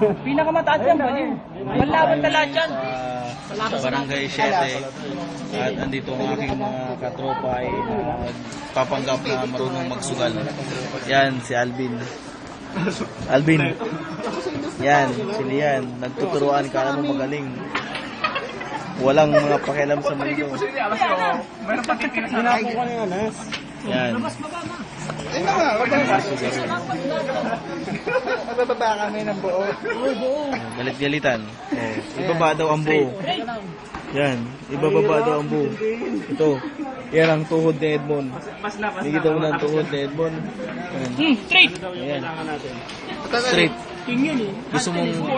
Pinakamataas yan, bali. Malaban na lahat yan. sa Barangay 7 at andito ang aking mga katropa ay papanggap na marunong magsugal. Yan, si Alvin. Alvin. Yan, si Lian. Nagtuturuan ka ano magaling. Walang mga pakialam sa mundo. Yan. Mabababa kami ng buo. Galit-galitan. Oh, ibaba daw ang buo. Yan, ibababa daw ang buo. Ito, yan ang tuhod ni Edmond. Nakikita mo na ang tuhod ni Edmond. Yan. Hmm, straight. Ayan. Straight. Eh. Gusto mong... O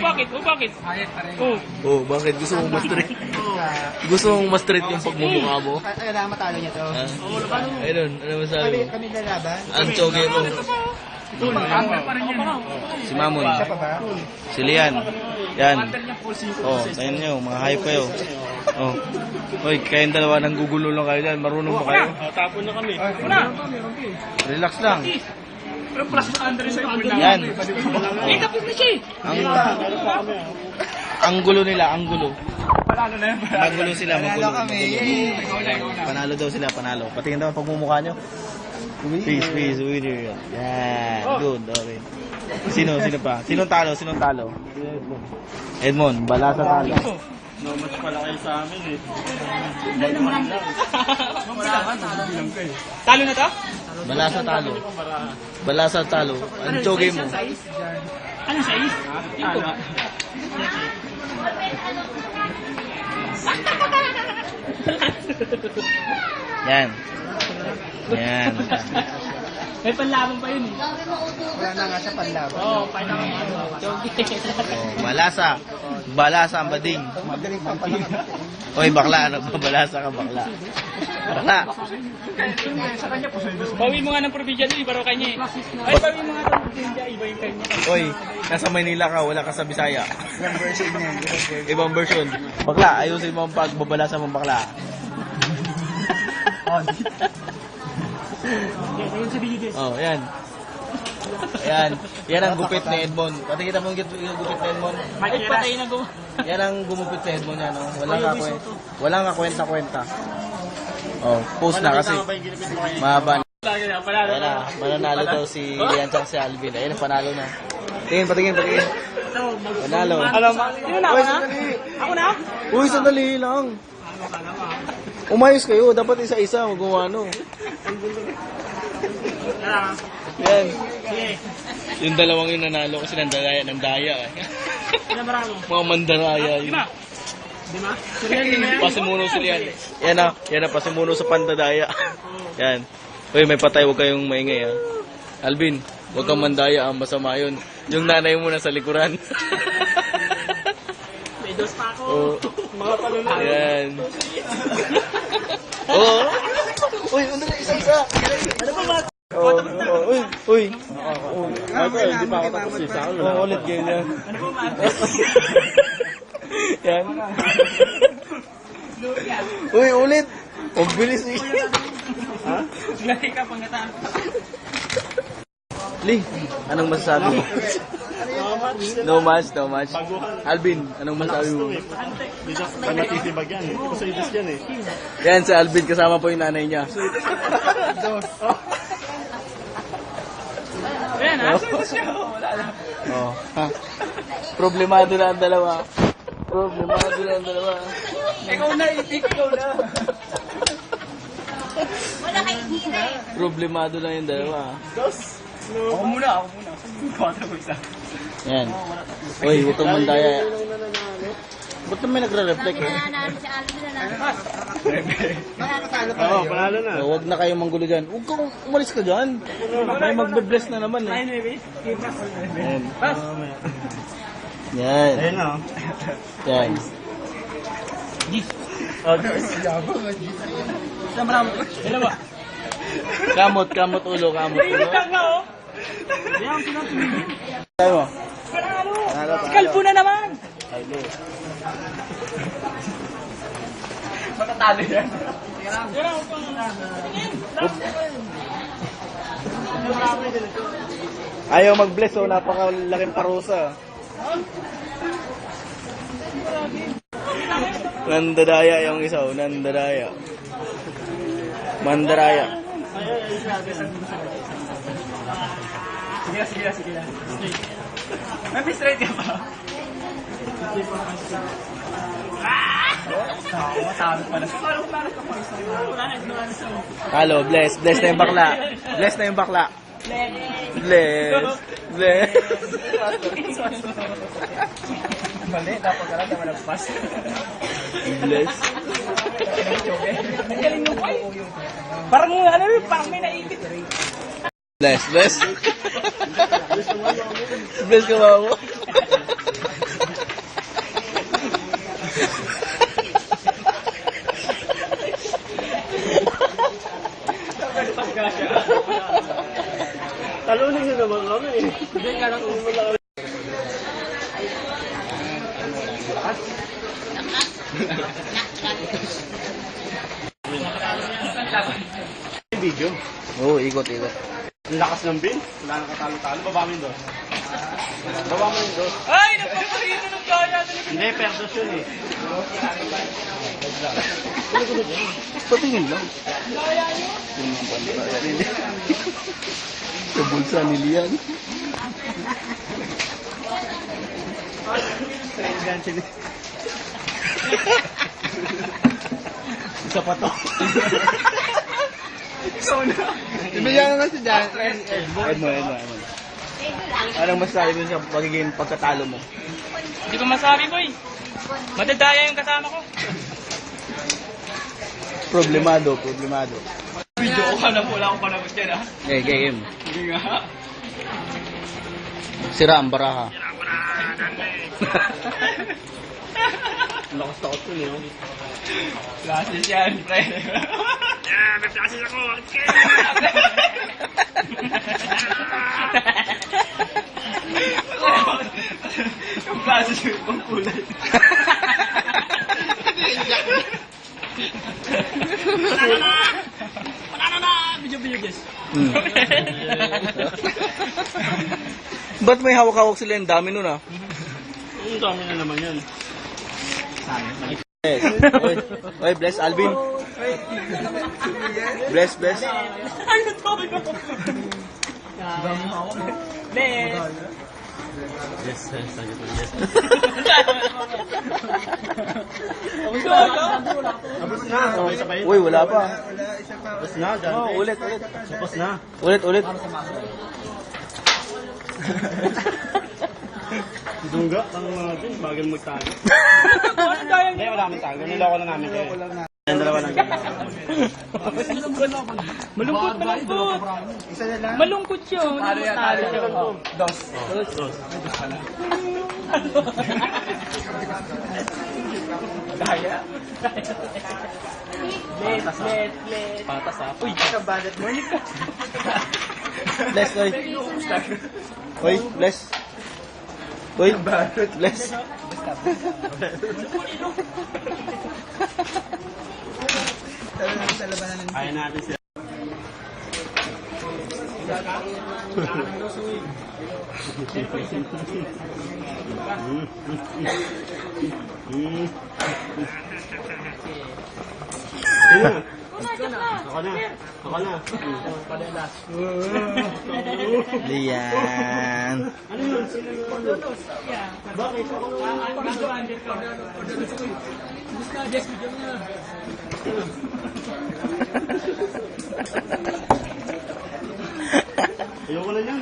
bakit? O bakit? Oh. Oh, bakit? Gusto mong mas straight? Gusto mong mas straight yung pagmumukha mo? Kailangan matalo niya to. Ha? Ayun, ano masabi mo? Kami lalaban. Ang choge mo. Si Mamon. Si Lian. Yan. Oh, ayun nyo, mga hype kayo. Oh. Hoy, kayong dalawa nang gugulo lang kayo dyan. Marunong ba kayo? Tapon na kami. Wala. Relax lang. Pero plus na under sa ipon Yan. Eh, tapos na siya eh. Ang, ang gulo nila, ang gulo. Palalo na yan. Magulo sila, magulo. magulo. Panalo daw sila, panalo. Patingin daw ang pagmumukha nyo. Peace, peace, winner. Yan, good, okay. Sino, sino pa? Sinong talo, sinong talo? Edmond, bala sa talo. No, mas pala kayo sa amin eh. Talo na to? Bala sa talo. Bala sa talo. Ang choge mo. Ano size? Ito. Yan. Yan. May panlaban pa yun eh. Wala na nga sa panlaban. Oo, oh, ano? Jogi. Oh, balasa. Balasa ang bading. Magaling pa pala. Oy, bakla. Nagbabalasa ka, bakla. Bakla. Bawi mo nga ng probinsya doon, iba raw kanya eh. Ay, bawi mo nga ng probinsya, iba yung kanya. Oy, nasa Maynila ka, wala ka sa Bisaya. Yung version niya. Ibang version. Bakla, ayusin mo ang pagbabalasa mong bakla. Ayun sa video Oh, yan. Yan. Yan ang gupit ni Edmond. Pati kita mo yung gupit yung gupit ni Edmond. Ay, patay na go. Yan ang gumupit sa Edmond yan. Oh. Walang kakwenta. Walang kakwenta-kwenta. Oh, post na kasi. Mahaba na. Ayan na, mananalo daw si Lian tsaka si Alvin. Ayun, panalo na. Tingin, patingin, patingin. Panalo. Alam mo, sino na ako na? Ako na? Uy, sandali lang. Umayos kayo, dapat isa-isa magawa no. Yan. Yung dalawang yung nanalo kasi ng daya, ng daya eh. Mga mandaraya yun. Yan. Pasimuno sila yan. Yan na, yan na, pasimuno sa pandadaya. yan. Uy, may patay, huwag kayong maingay ha. Alvin, huwag kang mandaya, ang masama yun. Yung nanay mo nasa likuran. May dos pa ako. Oo. Mga palula. Yan. Oo. Uy, ano na isa-isa? Ano ba ba? Oo. oo. Uy, uy. Ako, hindi pa ako tapos isa. Oo, ulit game yan. Ano ba ba? Yan. Uy, ulit. Ang bilis eh. Ha? Lagi ka pangataan. Lee, anong masasabi mo? No match, no match. Alvin, anong masasabi mo? Yan. Hindi ko sa ibis yan eh. Yan, si Alvin, kasama po yung nanay niya. Ayan ha? Oh. Ha? Problemado na ang dalawa. Problemado na ang dalawa. Ikaw na, ikaw na. Problemado lang yung dalawa. Ako muna, ako muna. Kwatro ko isa. Yan. Uy, itong mandaya. Ba't naman nagre-reflect eh? Oo, panalo na. So, huwag na kayong manggulo dyan. Huwag kang umalis ka dyan. May magbe-bless na naman eh. Yan. Yan. Ayun na. oh. Yan. Isa marami. Dalawa. Kamot, kamot ulo, kamot ulo. Lang na oh. Yan, sino tumingin? Tayo mo. Kalbo na naman. Hello. Matatalo yan. Ayaw mag-bless oh, napakalaking parusa. Nandadaya yung isa, oh. Nandadaya. Mandaraya. Sige sige sige na. May fish rate ka na. Halo, bless. Bless na yung bakla. Bless na yung bakla. Bless. Bless. Mali, dapat ka lang na malagpas. Bless. Galing nung. Parang ano, parang may naipit. Bless. Bless. Bless ka ba mo? Talunin nyo naman kami eh. Hindi ka lang umula. Video. Oo, oh, ikot, ikot. Ang lakas ng bin. Wala nang katalo-talo. Baba mo yung dos. Baba mo yung dos. Ay, napaparito ng kaya. Hindi, perdos yun eh. Patingin lang. Sa bulsa ni Lian. Isa pa to. Ibigyan nga si Jan. Edmo, Edmo, Edmo. Anong masasabi mo sa pagiging pagkatalo mo? Hindi ko masabi, boy. Madadaya yung kasama ko. Problemado, problemado. Video ko ka na wala akong panabot yan, ha? Eh, game. Hindi nga. Sira ang baraha. Ang lakas takot ko niyo. Classes yan, pre. Yeah, may plasis ako. Yung classes yung ibang kulay. Video-video, guys. Hmm. Ba't may hawak-hawak sila? Ang dami nun ah. Ang dami na naman yan. Yes. Oy, oy, bless Alvin. Bless, bless. Ano to? Bless. Yes, yes, yes. Tapos na. Uy, wala pa. Tapos na. Oh, ulit, ulit. Tapos na. Ulit, ulit. Dungga, ang mga din, bagal magtago. Ano tayo? Hindi, wala kami tago. Niloko na namin kayo. Yan, dalawa lang. Malungkot, malungkot. Isa na lang. Malungkot yan, talo yan. Dos. Dos. Daya. Let, let, let. Patas ha. Uy, Ikaw, budget mo. Bless, oy. Oy, bless. Bless. Sa labanan ng Kaya natin sila. Ako na. Ako na. Lian. Ano yun? Sino yung ano? Bakit? Ako Ayoko na eh.